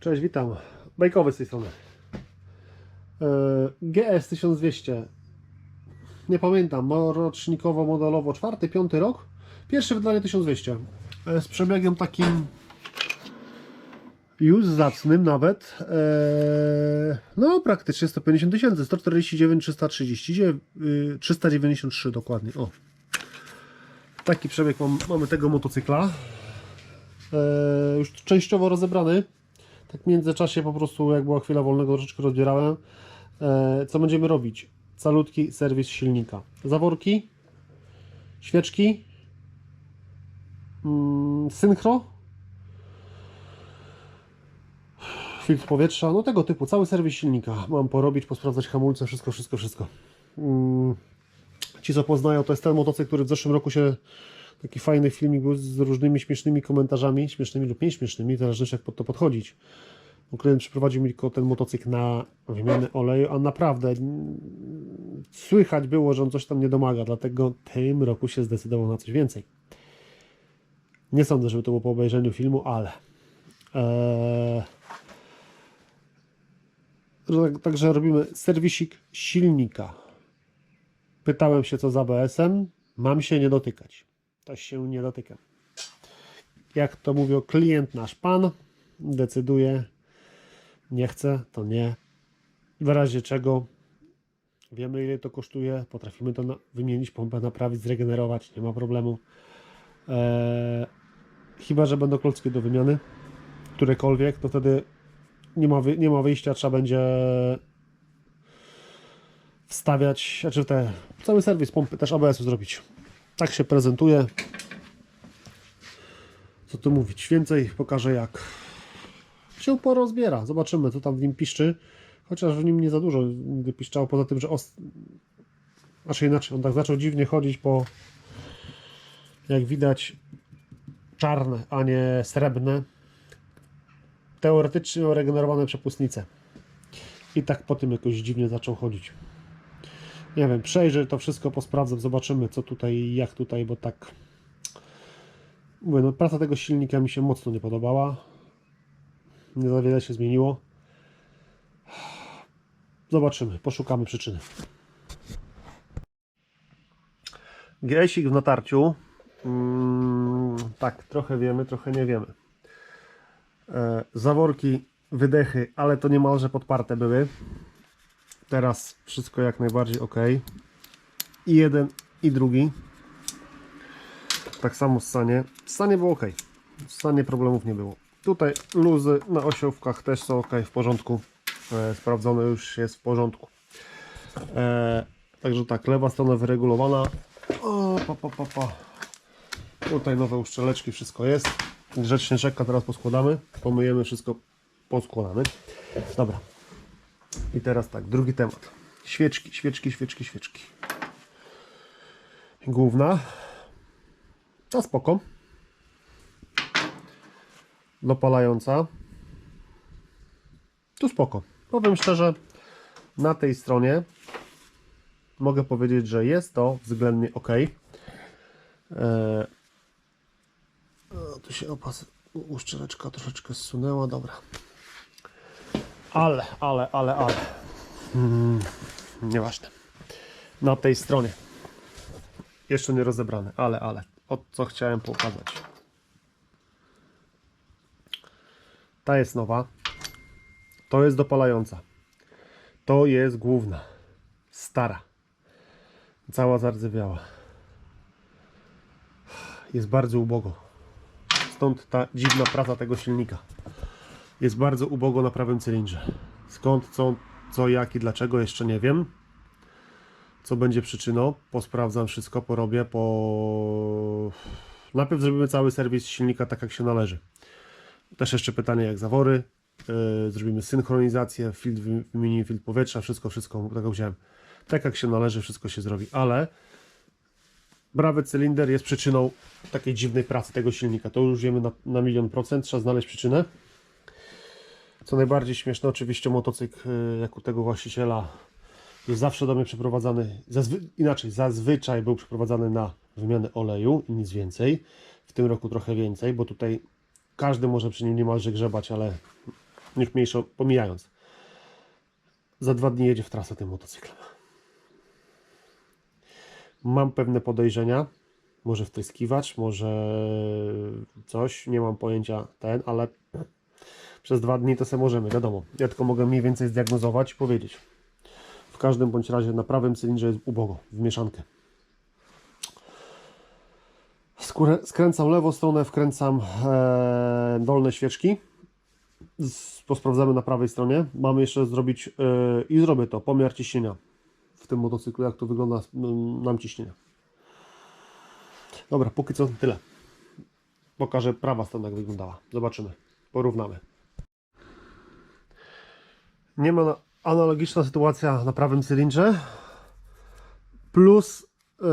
Cześć, witam. Bajkowy z tej strony. E, GS 1200. Nie pamiętam, rocznikowo, modelowo, czwarty, piąty rok. Pierwsze wydanie 1200. E, Z przebiegiem takim już zacnym nawet. E, no praktycznie 150 tysięcy. 149 339, y, 393 dokładnie. O. Taki przebieg mam, mamy tego motocykla. Już częściowo rozebrany. Tak w międzyczasie po prostu jak była chwila wolnego troszeczkę rozbierałem. E, co będziemy robić? Calutki serwis silnika. Zaworki, świeczki, mm, synchro, filtr powietrza, no tego typu, cały serwis silnika. Mam porobić, posprawdzać hamulce, wszystko, wszystko, wszystko. Mm, ci co poznają, to jest ten motocykl, który w zeszłym roku się taki fajny filmik był z różnymi śmiesznymi komentarzami, śmiesznymi lub nieśmiesznymi, w zależności jak pod to podchodzić. Klient przyprowadził mi tylko ten motocykl na wymianę oleju, a naprawdę mm, słychać było, że on coś tam nie domaga, dlatego tym roku się zdecydował na coś więcej. Nie sądzę, żeby to było po obejrzeniu filmu, ale eee, że tak- Także robimy serwisik silnika. Pytałem się co z ABS-em. Mam się nie dotykać. To się nie dotyka. Jak to mówił klient, nasz pan decyduje. Nie chce, to nie. W razie czego wiemy ile to kosztuje. Potrafimy to wymienić, pompę naprawić, zregenerować. Nie ma problemu. Eee, chyba, że będą klocki do wymiany. Którekolwiek, to wtedy nie ma, nie ma wyjścia, trzeba będzie wstawiać, znaczy te, cały serwis pompy też ABS-u zrobić. Tak się prezentuje. Co tu mówić? Więcej pokażę jak się porozbiera. Zobaczymy co tam w nim piszczy. Chociaż w nim nie za dużo nigdy piszczało, poza tym, że os... Znaczy inaczej, on tak zaczął dziwnie chodzić po jak widać czarne, a nie srebrne teoretycznie regenerowane przepustnice. I tak po tym jakoś dziwnie zaczął chodzić. Nie wiem, przejrzę to wszystko, posprawdzę, zobaczymy co tutaj jak tutaj, bo tak mówię, no praca tego silnika mi się mocno nie podobała. Nie za wiele się zmieniło. Zobaczymy, poszukamy przyczyny. GS-ik w natarciu. Mm, tak, trochę wiemy, trochę nie wiemy. E, zaworki, wydechy, ale to niemalże podparte były. Teraz wszystko jak najbardziej ok. I jeden, i drugi. Tak samo stanie. Stanie było ok. Stanie problemów nie było. Tutaj luzy na osiówkach też są ok, w porządku. E, sprawdzone już jest w porządku. E, także tak, lewa strona wyregulowana. O, pa, pa, pa, pa. Tutaj nowe uszczeleczki, wszystko jest. Grzecznie czeka, teraz poskładamy. Pomyjemy wszystko, poskładamy. Dobra. I teraz tak, drugi temat. Świeczki, świeczki, świeczki, świeczki. Główna. A spoko. Dopalająca. Tu spoko. Powiem szczerze, na tej stronie mogę powiedzieć, że jest to względnie ok. Eee, tu się opas uszczeleczka troszeczkę zsunęła, dobra. Ale, ale, ale, ale. Mm, nieważne. Na tej stronie. Jeszcze nie rozebrane, ale, ale. O co chciałem pokazać. Ta jest nowa. To jest dopalająca. To jest główna. Stara. Cała zardzewiała. Jest bardzo ubogo. Stąd ta dziwna praca tego silnika. Jest bardzo ubogo na prawym cylindrze. Skąd, co, co, jak i dlaczego jeszcze nie wiem. Co będzie przyczyną? Posprawdzam wszystko, porobię, po... Najpierw zrobimy cały serwis silnika tak jak się należy. Też jeszcze pytanie jak zawory. Yy, zrobimy synchronizację, filtr, wy- wymienimy filtr powietrza, wszystko, wszystko, tak jak wziąłem. Tak jak się należy, wszystko się zrobi, ale prawy cylinder jest przyczyną takiej dziwnej pracy tego silnika. To już wiemy na, na milion procent, trzeba znaleźć przyczynę. Co najbardziej śmieszne, oczywiście motocykl, y, jak u tego właściciela, jest zawsze do mnie przeprowadzany, zazwy, inaczej, zazwyczaj był przeprowadzany na wymianę oleju i nic więcej. W tym roku trochę więcej, bo tutaj każdy może przy nim niemalże grzebać, ale Już mniejszo pomijając. Za dwa dni jedzie w trasę tym motocyklem. Mam pewne podejrzenia. Może wtryskiwacz, może coś, nie mam pojęcia ten, ale przez dwa dni to sobie możemy, wiadomo. Ja tylko mogę mniej więcej zdiagnozować i powiedzieć. W każdym bądź razie na prawym cylindrze jest ubogo, w mieszankę. Skórę, skręcam lewą stronę, wkręcam e, dolne świeczki. Posprawdzamy na prawej stronie. Mamy jeszcze zrobić e, i zrobię to, pomiar ciśnienia w tym motocyklu, jak to wygląda nam ciśnienia. Dobra, póki co tyle. Pokażę prawa strona jak wyglądała. Zobaczymy. Porównamy. Nie ma na- analogiczna sytuacja na prawym cylindrze. Plus e,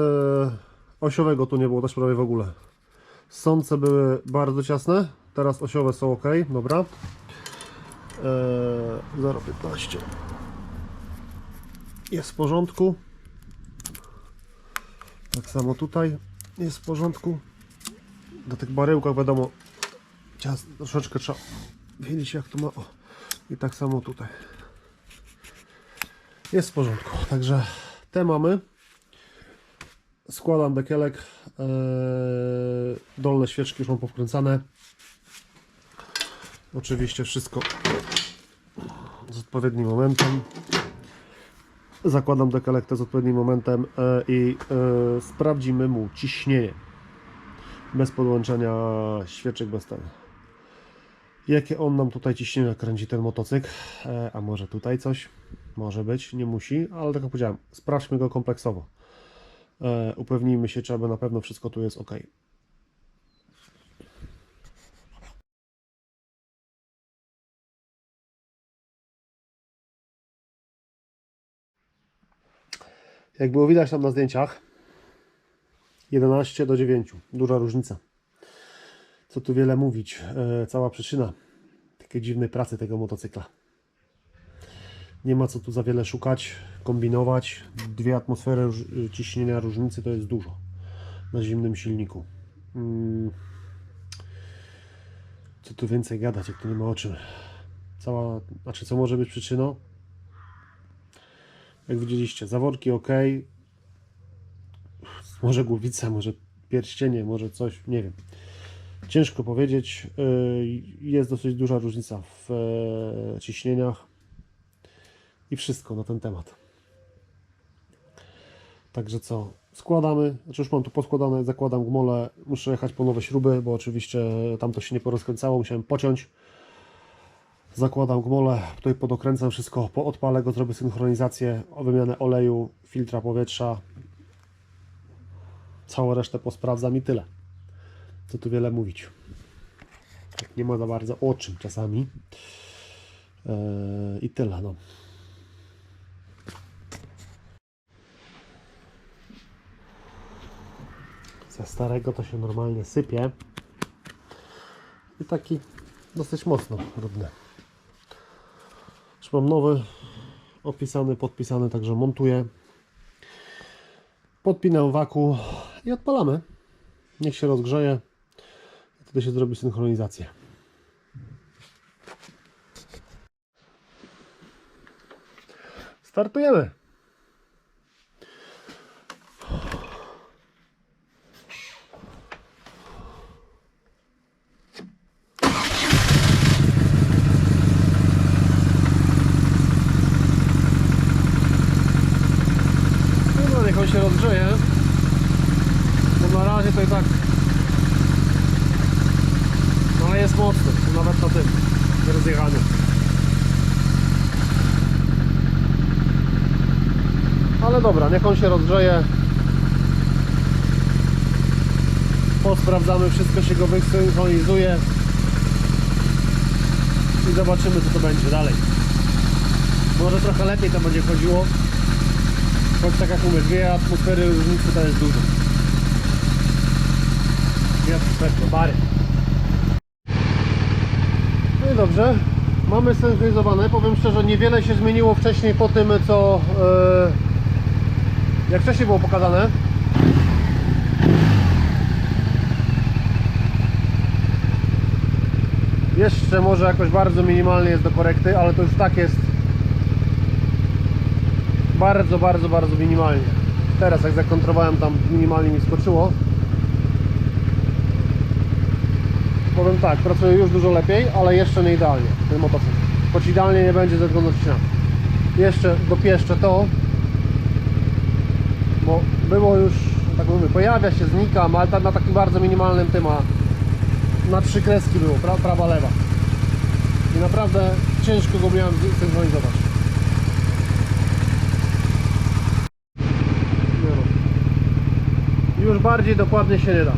osiowego tu nie było też prawie w ogóle. Sące były bardzo ciasne. Teraz osiowe są ok. Dobra. E, 0,15 jest w porządku. Tak samo tutaj jest w porządku. Na tych baryłkach wiadomo, cias, troszeczkę trzeba wiedzieć jak to ma. O. I tak samo tutaj. Jest w porządku. Także te mamy. Składam dekielek. Eee, dolne świeczki już mam powkręcane. Oczywiście wszystko z odpowiednim momentem. Zakładam dekelek z odpowiednim momentem e, i e, sprawdzimy mu ciśnienie. Bez podłączenia świeczek, bez tego. Jakie on nam tutaj ciśnienie kręci ten motocykl? E, a może tutaj coś? Może być, nie musi, ale tak jak powiedziałem, sprawdźmy go kompleksowo. E, upewnijmy się, czy aby na pewno wszystko tu jest ok. Jak było widać tam na zdjęciach, 11 do 9, duża różnica. Co tu wiele mówić, e, cała przyczyna takiej dziwnej pracy tego motocykla. Nie ma co tu za wiele szukać, kombinować. Dwie atmosfery ciśnienia różnicy to jest dużo na zimnym silniku. Mm. Co tu więcej gadać, jak tu nie ma o czym. Cała, znaczy co może być przyczyną? Jak widzieliście, zaworki ok. Może głowica, może pierścienie, może coś, nie wiem. Ciężko powiedzieć. Yy, Jest dosyć duża różnica w e, ciśnieniach i wszystko na ten temat. Także co? Składamy, znaczy już mam tu poskładane, zakładam gmolę, muszę jechać po nowe śruby, bo oczywiście tam to się nie porozkręcało, musiałem pociąć. Zakładam gmolę, tutaj podokręcam wszystko, odpalę go, zrobię synchronizację, wymianę oleju, filtra powietrza. Całą resztę posprawdzam i tyle. Co tu wiele mówić. Tak nie ma za bardzo o czym czasami. Eee, I tyle, no. Ze starego to się normalnie sypie. I taki dosyć mocno brudny. Już mam nowy, opisany, podpisany, także montuję. Podpinam waku i odpalamy. Niech się rozgrzeje. Wtedy się zrobi synchronizację. Startujemy. No, niech on się rozgrzeje. Bo na razie to i tak. No ale jest mocny, nawet na tym rozjechaniu. Ale dobra, niech on się rozgrzeje. Posprawdzamy, wszystko się go wysynchronizuje. I zobaczymy co to będzie dalej. Może trochę lepiej to będzie chodziło. Choć tak jak mówię, dwie atmosfery różnicy to jest dużo. Dwie atmosfery, bary. No i dobrze. Mamy synchronizowane. Powiem szczerze, niewiele się zmieniło wcześniej po tym, co e, jak wcześniej było pokazane. Jeszcze może jakoś bardzo minimalnie jest do korekty, ale to już tak jest bardzo, bardzo, bardzo minimalnie. Teraz jak zakontrowałem tam minimalnie mi skoczyło. Powiem tak, pracuje już dużo lepiej, ale jeszcze nie idealnie ten motocykl. Choć idealnie nie będzie ze względu na. Jeszcze dopieszczę to, było już, tak mówię, pojawia się, znika, ale na takim bardzo minimalnym tym, a na trzy kreski było, pra, prawa, lewa. I naprawdę ciężko go miałem synchronizować. No. Już bardziej dokładnie się nie da.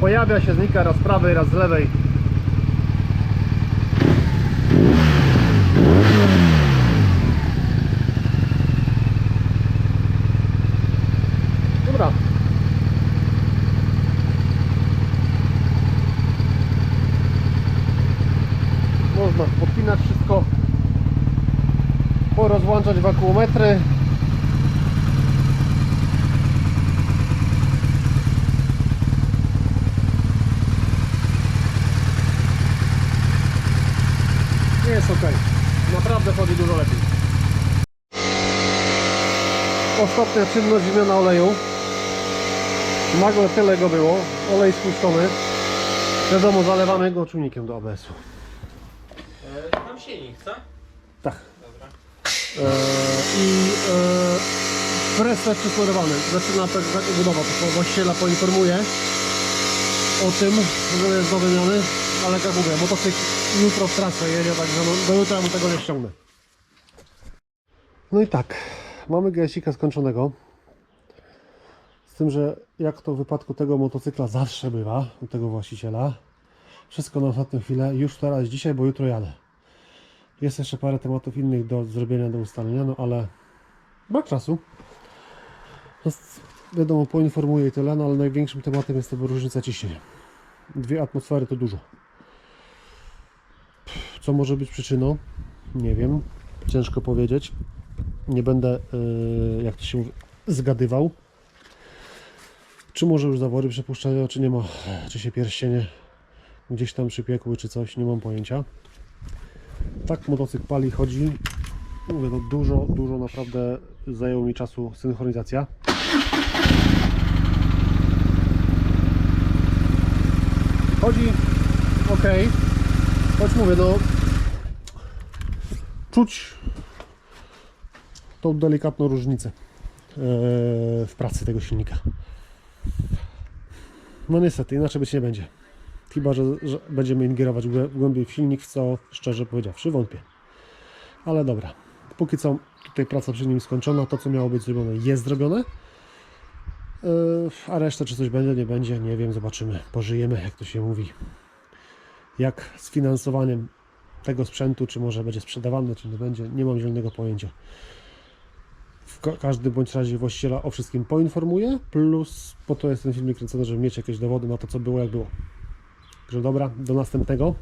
Pojawia się, znika raz z prawej, raz z lewej. Dobra. Można podpinać wszystko, porozłączać wakuometry. Jest ok. Naprawdę chodzi dużo lepiej. Ostatnia czynność zmiana oleju. Nagle tyle go było. Olej spuszczony. Wiadomo, zalewamy go czujnikiem do ABS-u. Mam silnik, co? Tak. Dobra. E, I e, pres też przysłodowany. Zaczyna tak tak budowa. To właściciela poinformuje o tym, że jest do wymiany. Ale jak mówię, motocykl jutro w trasę jedzie, także no, do jutra mu tego nie ściągnę. No i tak, mamy GSika skończonego. Z tym, że jak to w wypadku tego motocykla zawsze bywa, u tego właściciela, wszystko na ostatnią chwilę, już teraz, dzisiaj, bo jutro jadę. Jest jeszcze parę tematów innych do zrobienia, do ustalenia, no ale brak czasu. Wiadomo, poinformuję i tyle, no ale największym tematem jest to różnica ciśnienia. Dwie atmosfery to dużo. Co może być przyczyną? Nie wiem. Ciężko powiedzieć. Nie będę, yy, jak to się mówi, zgadywał. Czy może już zawory przepuszczają, czy nie ma, czy się pierścienie gdzieś tam przypiekły, czy coś, nie mam pojęcia. Tak motocykl pali, chodzi. Mówię, no dużo, dużo naprawdę zajęło mi czasu synchronizacja. Chodzi ok. Choć mówię, no czuć tą delikatną różnicę e, w pracy tego silnika. No niestety, inaczej być nie będzie. Chyba, że, że będziemy ingerować głę- głębiej w silnik, w co szczerze powiedziawszy wątpię. Ale dobra, póki co tutaj praca przy nim skończona, to co miało być zrobione jest zrobione. Yy, A reszta czy coś będzie, nie będzie, nie wiem, zobaczymy, pożyjemy, jak to się mówi. Jak z finansowaniem tego sprzętu, czy może będzie sprzedawany, czy nie będzie, nie mam zielonego pojęcia. W ka- każdym bądź razie właściciela o wszystkim poinformuję, plus po to jest ten filmik kręcony, żeby mieć jakieś dowody na to, co było, jak było. Także dobra, do następnego.